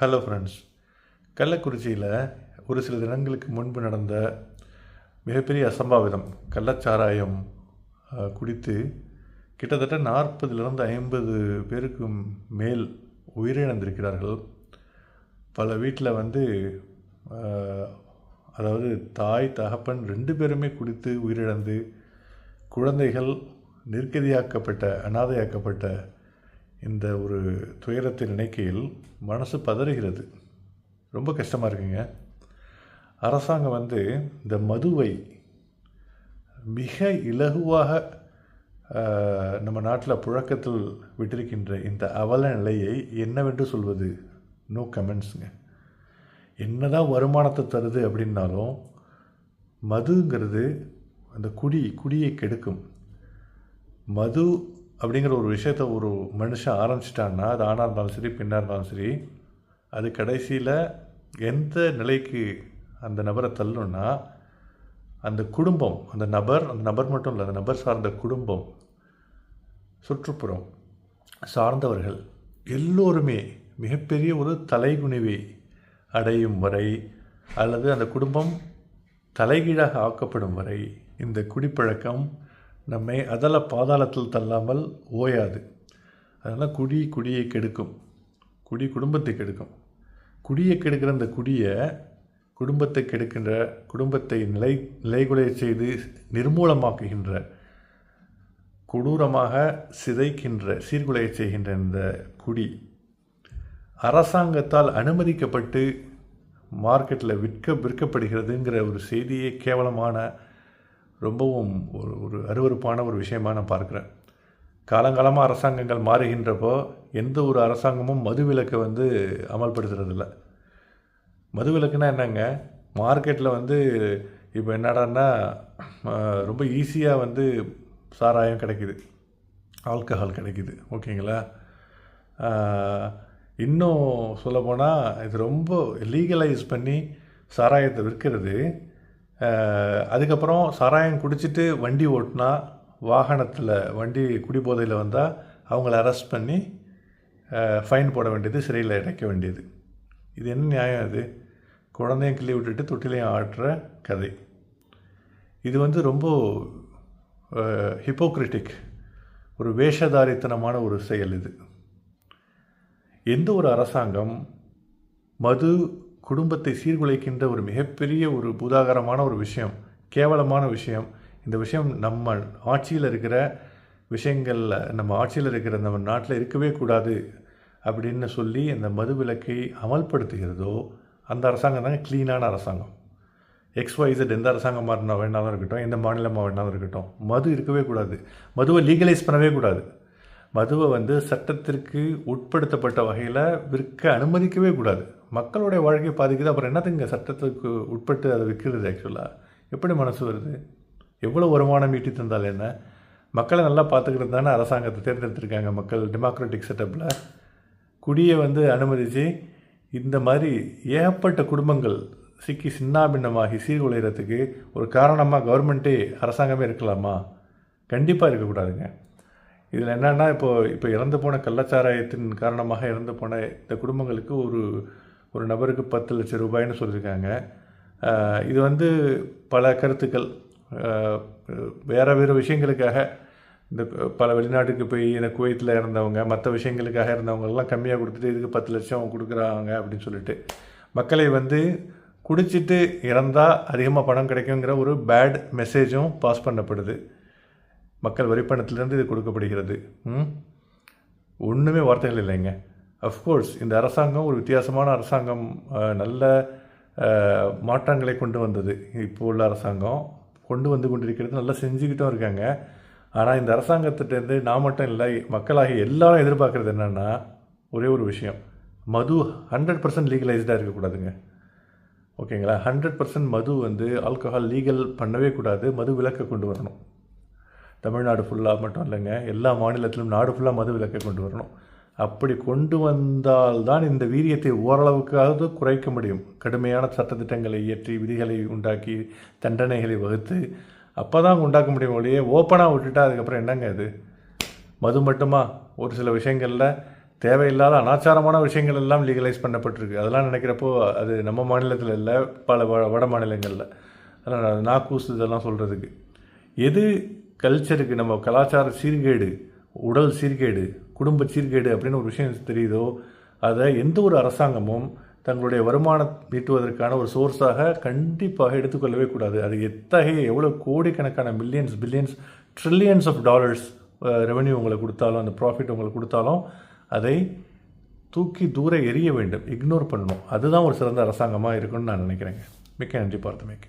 Hello friends கள்ளக்குறிச்சியில் ஒரு சில தினங்களுக்கு முன்பு நடந்த மிகப்பெரிய அசம்பாவிதம் கள்ளச்சாராயம் குடித்து கிட்டத்தட்ட நாற்பதுலேருந்து ஐம்பது பேருக்கு மேல் உயிரிழந்திருக்கிறார்கள். பல வீட்டில் வந்து அதாவது தாய் தகப்பன் ரெண்டு பேருமே குடித்து உயிரிழந்து குழந்தைகள் நிர்கதியாக்கப்பட்ட அனாதையாக்கப்பட்ட இந்த ஒரு துயரத்தை நினைக்கையில் மனசு பதறுகிறது. ரொம்ப கஷ்டமாக இருக்குங்க. அரசாங்கம் வந்து இந்த மதுவை மிக இலகுவாக நம்ம நாட்டில் புழக்கத்தில் விட்டிருக்கின்ற இந்த அவல நிலையை என்னவென்று சொல்வது? நோ கமெண்ட்ஸுங்க என்னதான் வருமானத்தை தருது அப்படின்னாலும் மதுங்கிறது அந்த குடி குடியை கெடுக்கும். மது அப்படிங்கிற ஒரு விஷயத்த ஒரு மனுஷன் ஆரம்பிச்சிட்டான்னா அது ஆணாக இருந்தாலும் சரி பெண்ணாக இருந்தாலும் சரி அது கடைசியில் எந்த நிலைக்கு அந்த நபரை தள்ளுன்னா அந்த குடும்பம் அந்த நபர் அந்த நபர் மட்டும் இல்லை அந்த நபர் சார்ந்த குடும்பம் சுற்றுப்புறம் சார்ந்தவர்கள் எல்லோருமே மிகப்பெரிய ஒரு தலைகுனிவை அடையும் வரை அல்லது அந்த குடும்பம் தலைகீழாக ஆக்கப்படும் வரை இந்த குடிப்பழக்கம் நம்மை அதல பாதாளத்தில் தள்ளாமல் ஓயாது. அதனால் குடி குடியை கெடுக்கும். குடி குடும்பத்தை கெடுக்கும். குடியை கெடுக்கிற அந்த குடியை குடும்பத்தை கெடுக்கின்ற குடும்பத்தை நிலை நிலைகுலைய செய்து நிர்மூலமாக்குகின்ற கொடூரமாக சிதைக்கின்ற சீர்குலைய செய்கின்ற இந்த குடி அரசாங்கத்தால் அனுமதிக்கப்பட்டு மார்க்கெட்டில் விற்க விற்கப்படுகிறதுங்கிற ஒரு செய்தியே கேவலமான ரொம்பவும் ஒரு ஒரு அருவருப்பான ஒரு விஷயமா நான் பார்க்குறேன். காலங்காலமாக அரசாங்கங்கள் மாறுகின்றப்போ எந்த ஒரு அரசாங்கமும் மதுவிலக்கை வந்து அமல்படுத்துறதில்ல. மதுவிலக்குனா என்னங்க? மார்க்கெட்டில் வந்து இப்போ என்னடான்னா ரொம்ப ஈஸியாக வந்து சாராயம் கிடைக்குது. ஆல்கஹால் கிடைக்குது. ஓகேங்களா? இன்னும் சொல்லப்போனால் இது ரொம்ப லீகலைஸ் பண்ணி சாராயத்தை விற்கிறது அதுக்கப்புறம் சாராயம் குடிச்சிட்டு வண்டி ஓட்டினா வாகனத்தில் வண்டி குடிபோதையில் வந்தால் அவங்கள அரெஸ்ட் பண்ணி ஃபைன் போட வேண்டியது சிறையில் இடைக்க வேண்டியது. இது என்ன நியாயம் அது குழந்தையும் கிள்ளி விட்டுட்டு தொட்டிலையும் ஆடுற கதை. இது வந்து ரொம்ப ஹிப்போக்ரிட்டிக் ஒரு வேஷதாரித்தனமான ஒரு செயல் இது. எந்த ஒரு அரசாங்கம் மது குடும்பத்தை சீர்குலைக்கின்ற ஒரு மிகப்பெரிய ஒரு பூதாகரமான ஒரு விஷயம் கேவலமான விஷயம். இந்த விஷயம் நம்ம ஆட்சியில் இருக்கிற விஷயங்களில் நம்ம ஆட்சியில் இருக்கிற நம்ம நாட்டில் இருக்கவே கூடாது அப்படின்னு சொல்லி அந்த மது விலக்கை அமல்படுத்துகிறதோ அந்த அரசாங்கம் தாங்க க்ளீனான அரசாங்கம். எக்ஸ்ஒய்சட் எந்த அரசாங்கமாக இருந்தால் வேணாலும் இருக்கட்டும் எந்த மாநிலமாக வேணாலும் இருக்கட்டும். மது இருக்கவே கூடாது. மதுவை லீகலைஸ் பண்ணவே கூடாது. மதுவை வந்து சட்டத்திற்கு உட்படுத்தப்பட்ட வகையில் விற்க அனுமதிக்கவே கூடாது. மக்களுடைய வாழ்க்கையை பாதிக்குது. அப்புறம் என்னத்துங்க சட்டத்துக்கு உட்பட்டு அதை விற்கிறது ஆக்சுவலாக எப்படி மனசு வருது? எவ்வளோ வருமானம் ஈட்டி தந்தால் என்ன? மக்களை நல்லா பார்த்துக்கிறது தானே அரசாங்கத்தை தேர்ந்தெடுத்திருக்காங்க மக்கள். டெமோக்ராட்டிக் செட்டப்பில் குடியை வந்து அனுமதித்து இந்த மாதிரி ஏகப்பட்ட குடும்பங்கள் சிக்கி சின்னாபின்னமாகி சீர்குலைகிறதுக்கு ஒரு காரணமாக கவர்மெண்ட்டே அரசாங்கமே இருக்கலாமா? கண்டிப்பாக இருக்கக்கூடாதுங்க. இதில் என்னென்னா இப்போது இப்போ இறந்து போன கள்ளச்சாராயத்தின் காரணமாக இறந்து போன இந்த குடும்பங்களுக்கு ஒரு ஒரு நபருக்கு பத்து லட்சம் ரூபாய்னு சொல்லியிருக்காங்க. இது வந்து பல கருத்துக்கள். வேறு வேறு விஷயங்களுக்காக இந்த பல வெளிநாட்டுக்கு போய் இந்த குவைத்தில் இறந்தவங்க மற்ற விஷயங்களுக்காக இருந்தவங்கெல்லாம் கம்மியாக கொடுத்துட்டு இதுக்கு பத்து லட்சம் கொடுக்குறாங்க அப்படின்னு சொல்லிட்டு. மக்களை வந்து குடிச்சிட்டு இறந்தால் அதிகமாக பணம் கிடைக்குங்கிற ஒரு பேட் மெசேஜும் பாஸ் பண்ணப்படுது. மக்கள் வரிப்பணத்திலிருந்து இது கொடுக்கப்படுகிறது. ம்? ஒன்றுமே வார்த்தைகள் இல்லைங்க. அஃப்கோர்ஸ் இந்த அரசாங்கம் ஒரு வித்தியாசமான அரசாங்கம் நல்ல மாற்றங்களை கொண்டு வந்தது. இப்போ உள்ள அரசாங்கம் கொண்டு வந்து கொண்டிருக்கிறது நல்லா செஞ்சுக்கிட்டும் இருக்காங்க. ஆனால் இந்த அரசாங்கத்திட்டேருந்து நான் மட்டும் இல்லை மக்களாகி எல்லாரும் எதிர்பார்க்குறது என்னென்னா ஒரே ஒரு விஷயம். மது ஹண்ட்ரட் பர்சன்ட் லீகலைஸ்டாக இருக்கக்கூடாதுங்க. ஓகேங்களா? ஹண்ட்ரட் பர்சன்ட் மது வந்து ஆல்கஹால் லீகல் பண்ணவே கூடாது. மது விலக்கை கொண்டு வரணும். தமிழ்நாடு ஃபுல்லாக மட்டும் இல்லைங்க. எல்லா மாநிலத்திலும் நாடு ஃபுல்லாக மது விலக்கை கொண்டு வரணும். அப்படி கொண்டு வந்தால்தான் இந்த வீரியத்தை ஓரளவுக்காவது குறைக்க முடியும். கடுமையான சட்டத்திட்டங்களை இயற்றி விதிகளை உண்டாக்கி தண்டனைகளை வகுத்து அப்போ தான் உண்டாக்க முடியும் ஒழிய ஓப்பனாக விட்டுட்டா அதுக்கப்புறம் என்னங்க அது மது மட்டுமா? ஒரு சில விஷயங்களில் தேவையில்லாத அனாச்சாரமான விஷயங்கள் எல்லாம் லீகலைஸ் பண்ணப்பட்டிருக்கு. அதெல்லாம் நினைக்கிறப்போ அது நம்ம மாநிலத்தில் இல்லை பல வ வட மாநிலங்களில். அதனால் நாக்கூஸ் இதெல்லாம் சொல்கிறதுக்கு எது கல்ச்சருக்கு நம்ம கலாச்சார சீர்கேடு உடல் சீர்கேடு குடும்ப சீர்கேடு அப்படின்னு ஒரு விஷயம் தெரியுதோ? அதை எந்த ஒரு அரசாங்கமும் தங்களுடைய வருமானம் ஈட்டுவதற்கான ஒரு சோர்ஸாக கண்டிப்பாக எடுத்துக்கொள்ளவே கூடாது. அது எத்தகைய எவ்வளோ கோடிக்கணக்கான millions billions trillions of dollars revenue உங்களுக்கு கொடுத்தாலும் அந்த ப்ராஃபிட் உங்களுக்கு கொடுத்தாலும் அதை தூக்கி தூர எறிய வேண்டும் இக்னோர் பண்ணணும். அதுதான் ஒரு சிறந்த அரசாங்கமாக இருக்கும்னு நான் நினைக்கிறேங்க. மிக்க நன்றி பார்த்தமைக்கு